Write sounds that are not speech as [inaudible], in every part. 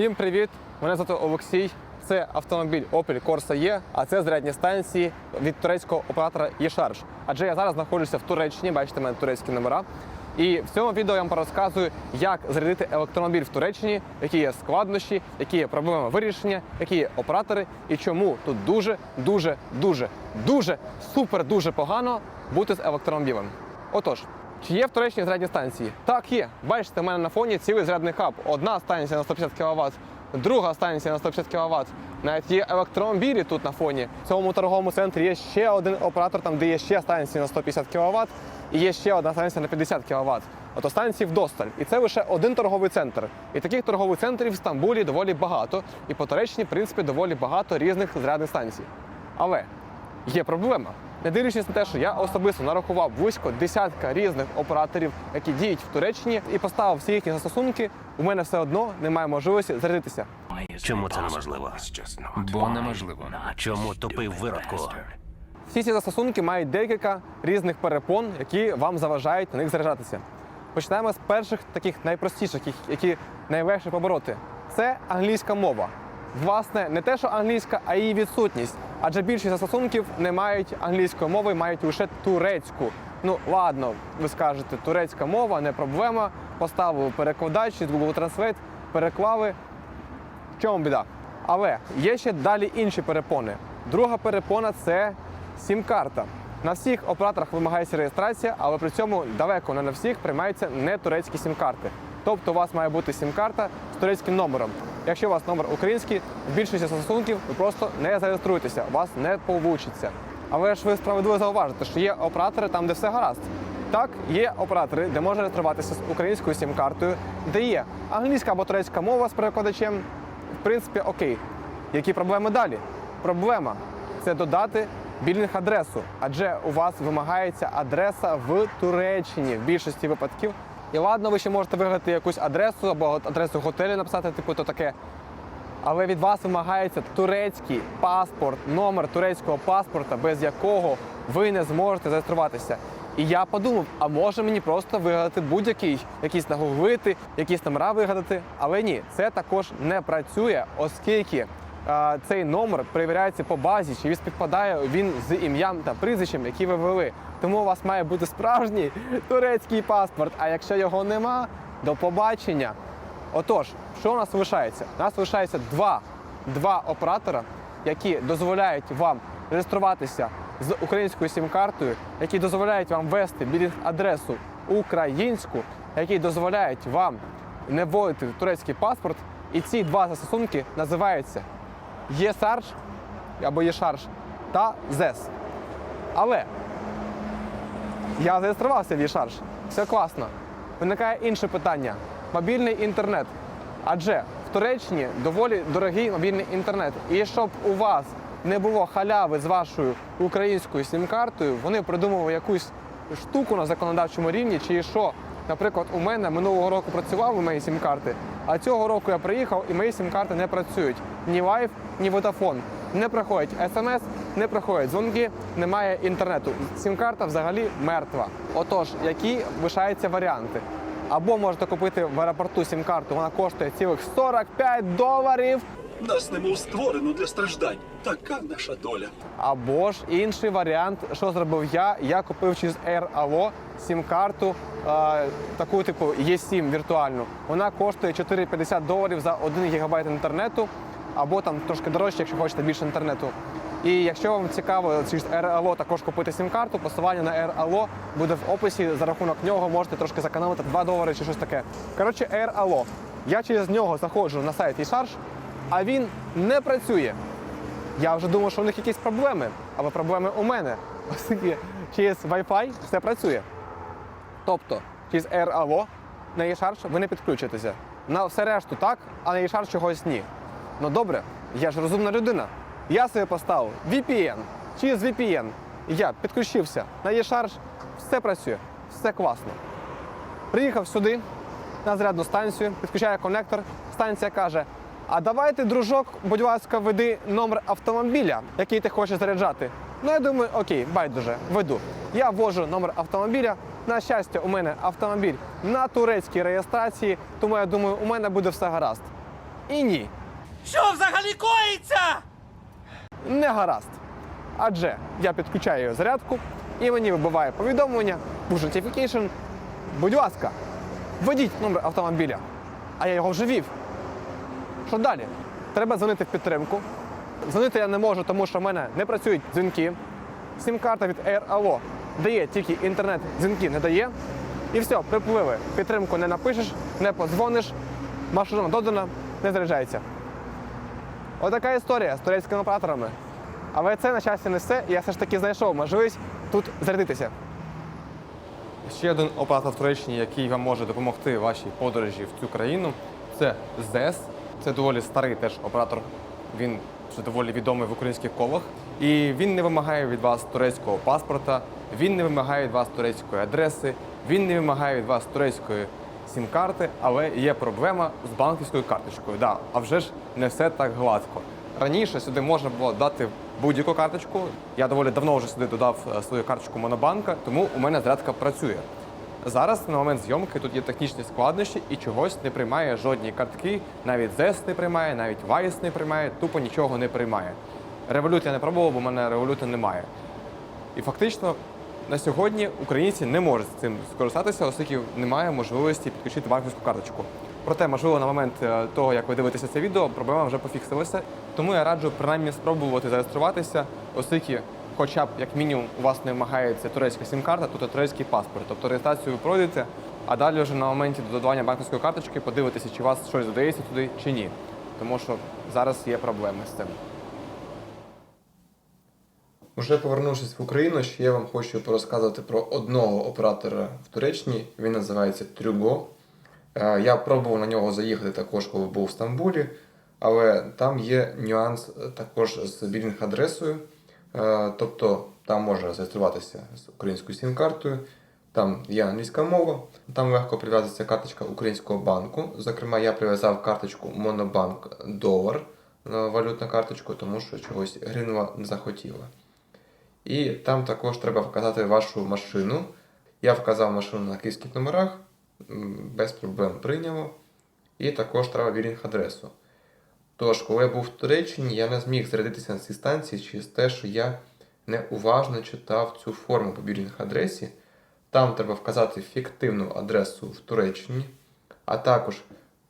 Всім привіт! Мене звати Олексій. Це автомобіль Opel Corsa E, а це зарядні станції від турецького оператора eCharge. Адже я зараз знаходжуся в Туреччині, бачите, мене турецькі номера. І в цьому відео я вам розказую, як зарядити електромобіль в Туреччині, які є складнощі, які є проблеми вирішення, які є оператори і чому тут дуже, дуже, дуже, дуже, супер дуже погано бути з електромобілем. Отож, чи є в Туреччині зарядні станції? Так, є. Бачите, у мене на фоні цілий зарядний хаб. Одна станція на 150 кВт, друга станція на 150 кВт. Навіть є електромобілі тут на фоні. В цьому торговому центрі є ще один оператор, там де є ще станції на 150 кВт, і є ще одна станція на 50 кВт. Ото станцій вдосталь. І це лише один торговий центр. І таких торгових центрів в Стамбулі доволі багато. І по Туреччині, в принципі, доволі багато різних зарядних станцій. Але є проблема. Не дивлячись на те, що я особисто нарахував близько десятка різних операторів, які діють в Туреччині, і поставив всі їхні застосунки, у мене все одно немає можливості зарядитися. Чому це неможливо? Бо неможливо. Чому тупий в виродку? Всі ці застосунки мають декілька різних перепон, які вам заважають на них заряджатися. Почнемо з перших таких найпростіших, які найлегше побороти. Це англійська мова. Власне, не те, що англійська, а її відсутність. Адже більшість застосунків не мають англійської мови, мають лише турецьку. Ну ладно, ви скажете, турецька мова не проблема. Поставили перекладач з Google Translate, переклали. В чому біда? Але є ще далі інші перепони. Друга перепона це сім-карта. На всіх операторах вимагається реєстрація, але при цьому далеко не на всіх приймаються не турецькі сім-карти. Тобто у вас має бути сім-карта з турецьким номером. Якщо у вас номер український, в більшості застосунків ви просто не зареєструєтеся, у вас не получиться. Але ж ви справедливо зауважите, що є оператори там, де все гаразд. Так, є оператори, де можна реєструватися з українською сім-картою, де є англійська або турецька мова з перекладачем. В принципі, окей. Які проблеми далі? Проблема це додати білінг-адресу, адже у вас вимагається адреса в Туреччині в більшості випадків. І ладно, ви ще можете вигадати якусь адресу або адресу готелю написати, типу, то таке. Але від вас вимагається турецький паспорт, номер турецького паспорта, без якого ви не зможете зареєструватися. І я подумав, а може мені просто вигадати будь-який, якийсь нагуглити, якісь номера вигадати. Але ні, це також не працює, оскільки цей номер перевіряється по базі, чи він співпадає він з ім'ям та прізвищем, які ви ввели. Тому у вас має бути справжній турецький паспорт. А якщо його нема, до побачення. Отож, що у нас лишається? У нас лишається два, два оператора, які дозволяють вам реєструватися з українською сім-картою, які дозволяють вам ввести білінг-адресу українську, які дозволяють вам не вводити турецький паспорт. І ці два застосунки називаються ЄСАРЖ або ЄШАРЖ та ЗЕС. Але я зареєструвався в eCharge. Все класно. Виникає інше питання: мобільний інтернет. Адже в Туреччині доволі дорогий мобільний інтернет. І щоб у вас не було халяви з вашою українською сім-картою, вони придумали якусь штуку на законодавчому рівні, чи що. Наприклад, у мене минулого року працювали мої сім-карти, а цього року я приїхав і мої сім-карти не працюють. Ні Live, ні Vodafone. Не проходять смс, не проходять дзвонки, немає інтернету. Сім-карта взагалі мертва. Отож, які лишаються варіанти? Або можете купити в аеропорту сім-карту, вона коштує цілих 45 доларів. Нас немов створено для страждань. Така наша доля. Або ж інший варіант, що зробив я. Я купив через Air Allo сім-карту, е, таку типу E7 віртуальну. Вона коштує 4,50 доларів за 1 гігабайт інтернету, або там трошки дорожче, якщо хочете більше інтернету. І якщо вам цікаво через Allo також купити сім-карту, посилання на Allo буде в описі. За рахунок нього можете трошки зекономити 2 долари чи щось таке. Коротше, Allo. Я через нього заходжу на сайт eCharge, а він не працює. Я вже думав, що у них якісь проблеми, але проблеми у мене. [laughs] Оскільки через Wi-Fi все працює. Тобто, через AirAllo на eCharge ви не підключитеся. На все решту так, а на eCharge чогось ні. Ну добре, я ж розумна людина. Я собі поставив VPN. Через VPN я підключився на eCharge, все працює, все класно. Приїхав сюди на зарядну станцію, підключає конектор. Станція каже: А давайте, дружок, будь ласка, веди номер автомобіля, який ти хочеш заряджати. Ну, я думаю, окей, байдуже, веду. Я ввожу номер автомобіля. На щастя, у мене автомобіль на турецькій реєстрації, тому я думаю, у мене буде все гаразд. І ні. Що взагалі коїться? не гаразд. Адже я підключаю зарядку і мені вибиває повідомлення, push notification. Будь ласка, введіть номер автомобіля. А я його вже вів. Що далі? Треба дзвонити в підтримку. Дзвонити я не можу, тому що в мене не працюють дзвінки. Сім-карта від Air Allo дає тільки інтернет, дзвінки не дає. І все, приплили. Підтримку не напишеш, не подзвониш, машина додана, не заряджається. Отака історія з турецькими операторами. Але це на щастя не все, я все ж таки знайшов можливість тут зарядитися. Ще один оператор в Туреччині, який вам може допомогти вашій подорожі в цю країну, це ЗЕС. Це доволі старий теж оператор. Він вже доволі відомий в українських колах. І він не вимагає від вас турецького паспорта, він не вимагає від вас турецької адреси, він не вимагає від вас турецької сім-карти, але є проблема з банківською карточкою. Да, а вже ж не все так гладко. Раніше сюди можна було дати будь-яку карточку. Я доволі давно вже сюди додав е, свою карточку Монобанка, тому у мене зарядка працює. Зараз на момент зйомки тут є технічні складнощі і чогось не приймає жодні картки, навіть ZES не приймає, навіть Wise не приймає, тупо нічого не приймає. Револют я не пробував, бо в мене революта немає. І фактично на сьогодні українці не можуть цим скористатися, оскільки немає можливості підключити банківську карточку. Проте, можливо, на момент е, того, як ви дивитеся це відео, проблема вже пофіксилася. Тому я раджу принаймні спробувати зареєструватися, оскільки, хоча б як мінімум, у вас не вимагається турецька сім-карта, є турецький паспорт. Тобто реєстрацію ви пройдете, а далі вже на моменті додавання банківської карточки подивитися, чи вас щось додається туди чи ні. Тому що зараз є проблеми з цим. Уже повернувшись в Україну, ще я вам хочу порозказувати про одного оператора в Туреччині. Він називається Трюго. Е, Я пробував на нього заїхати також, коли був в Стамбулі, але там є нюанс е, також з білінг-адресою. Е, Тобто там можна зареєструватися з українською сім-картою, там є англійська мова, там легко прив'язується карточка українського банку. Зокрема, я прив'язав карточку Монобанк Долар валютну карточку, тому що чогось гринва не захотіла. І там також треба вказати вашу машину. Я вказав машину на київських номерах, без проблем прийняло. І також треба вірінг-адресу. Тож, коли я був в Туреччині, я не зміг зарядитися на цій станції через те, що я неуважно читав цю форму по бірінг-адресі. Там треба вказати фіктивну адресу в Туреччині, а також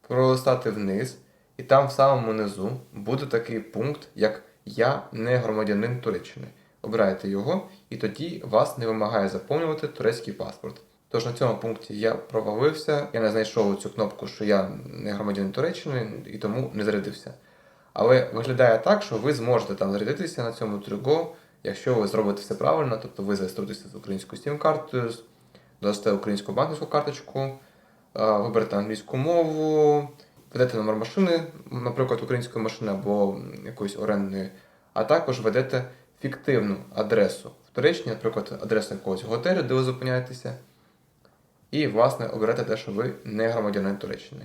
пролистати вниз, і там в самому низу буде такий пункт, як Я не громадянин Туреччини. Обираєте його, і тоді вас не вимагає заповнювати турецький паспорт. Тож на цьому пункті я провалився, я не знайшов цю кнопку, що я не громадянин Туреччини і тому не зарядився. Але виглядає так, що ви зможете там зарядитися на цьому трюго, якщо ви зробите все правильно, тобто ви зареєструєтеся з українською сім-картою, дасте українську банківську карточку, виберете англійську мову, ведете номер машини, наприклад, української машини або якоїсь орендної, а також ведете фіктивну адресу в Туреччині, наприклад, адресу якогось готелю, де ви зупиняєтеся, і, власне, оберете те, що ви не громадянин Туреччини.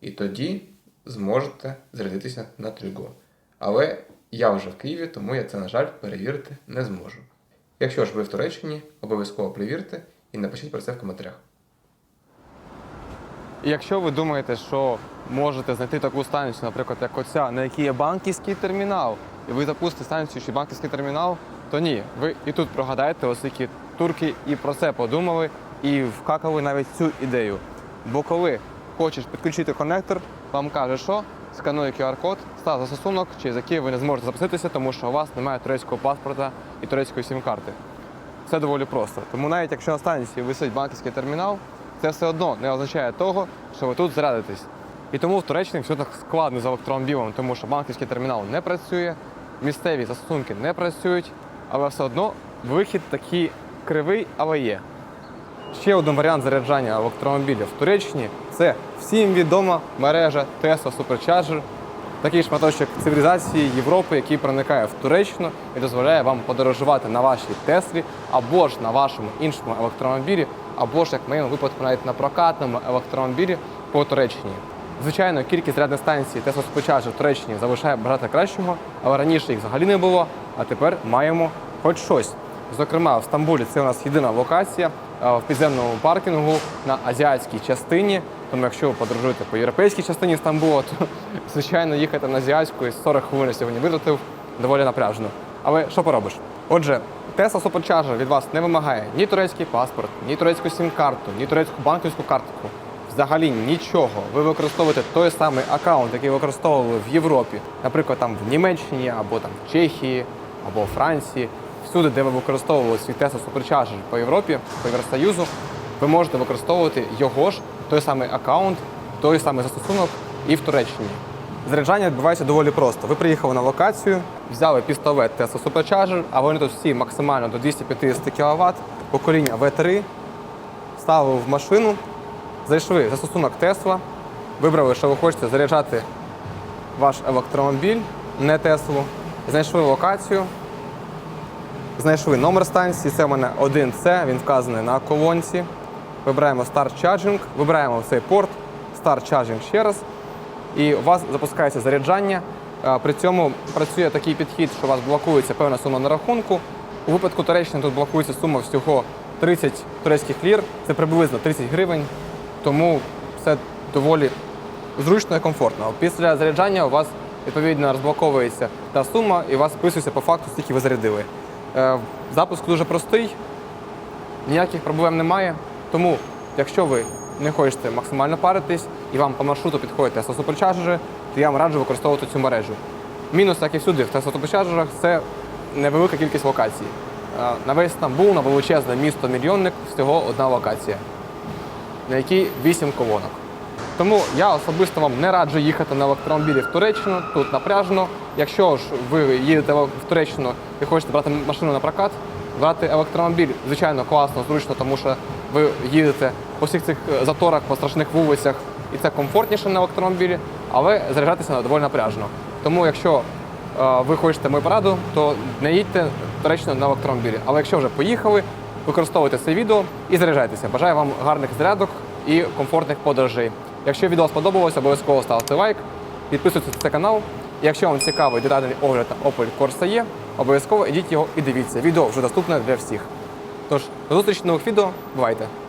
І тоді зможете зарядитися на Трюго. Але я вже в Києві, тому я це, на жаль, перевірити не зможу. Якщо ж ви в Туреччині, обов'язково перевірте і напишіть про це в коментарях. Якщо ви думаєте, що можете знайти таку станцію, наприклад, як оця, на якій є банківський термінал, і ви запустите станцію, що банківський термінал, то ні, ви і тут прогадаєте, оскільки турки і про це подумали, і вкакали навіть цю ідею. Бо коли хочеш підключити коннектор, вам каже, що сканує QR-код, став застосунок, через який ви не зможете запуститися, тому що у вас немає турецького паспорта і турецької сім-карти. Це доволі просто. Тому навіть якщо на станції висить банківський термінал, це все одно не означає того, що ви тут зарядитесь. І тому в Туреччині все так складно з електромобілем, тому що банківський термінал не працює, місцеві застосунки не працюють, але все одно вихід такий кривий, але є. Ще один варіант заряджання електромобілів в Туреччині це всім відома мережа Tesla Supercharger, такий шматочок цивілізації Європи, який проникає в Туреччину і дозволяє вам подорожувати на вашій Теслі або ж на вашому іншому електромобілі, або ж, як в моєму випадку, навіть на прокатному електромобілі по Туреччині. Звичайно, кількість зарядних станцій Supercharger в Туреччині залишає бажати кращого, але раніше їх взагалі не було, а тепер маємо хоч щось. Зокрема, в Стамбулі це у нас єдина локація в підземному паркінгу на азіатській частині, Тому якщо ви подорожуєте по європейській частині Стамбула, то [laughs] звичайно їхати на азіатську і 40 хвилин сьогодні витратив доволі напряжно. Але що поробиш? Отже, Tesla Supercharger від вас не вимагає ні турецький паспорт, ні турецьку сім-карту, ні турецьку банківську картку. Взагалі нічого. Ви використовуєте той самий аккаунт, який використовували в Європі, наприклад, там в Німеччині або там в Чехії, або в Франції. Всюди, де ви використовували свій Tesla Supercharger по Європі, по Євросоюзу, ви можете використовувати його ж, той самий аккаунт, той самий застосунок і в Туреччині. Заряджання відбувається доволі просто. Ви приїхали на локацію, взяли пістолет Tesla Supercharger, а вони тут всі максимально до 250 кВт, покоління V3, ставили в машину, зайшли. В застосунок Tesla, вибрали, що ви хочете заряджати ваш електромобіль, не Теслу, знайшли локацію, знайшли номер станції, це в мене 1C, він вказаний на колонці. Вибираємо Start Charging, вибираємо цей порт, Start Charging ще раз, і у вас запускається заряджання. Е, При цьому працює такий підхід, що у вас блокується певна сума на рахунку. У випадку Туреччини тут блокується сума всього 30 турецьких лір, це приблизно 30 гривень, тому це доволі зручно і комфортно. Після заряджання у вас відповідно розблоковується та сума, і у вас списується по факту, скільки ви зарядили. Е, Запуск дуже простий, ніяких проблем немає. Тому, якщо ви не хочете максимально паритись і вам по маршруту підходять Tesla Supercharger, то я вам раджу використовувати цю мережу. Мінус, як і всюди, в Tesla Supercharger, це невелика кількість локацій. Е, На весь Стамбул, на величезне місто мільйонник, всього одна локація, на якій 8 колонок. Тому я особисто вам не раджу їхати на електромобілі в Туреччину, тут напряжно. Якщо ж ви їдете в Туреччину і хочете брати машину на прокат, брати електромобіль, звичайно, класно, зручно, тому що ви їдете по всіх цих е, заторах, по страшних вулицях, і це комфортніше на електромобілі, але заряджатися доволі напряжно. Тому якщо е, ви хочете мою пораду, то не їдьте Туреччину на електромобілі. Але якщо вже поїхали, використовуйте це відео і заряджайтеся. Бажаю вам гарних зарядок і комфортних подорожей. Якщо відео сподобалося, обов'язково ставте лайк, підписуйтесь на цей канал. І якщо вам цікавий детальний огляд на Opel Corsa E, обов'язково йдіть його і дивіться. Відео вже доступне для всіх. Тож, до зустрічі нових відео. Бувайте!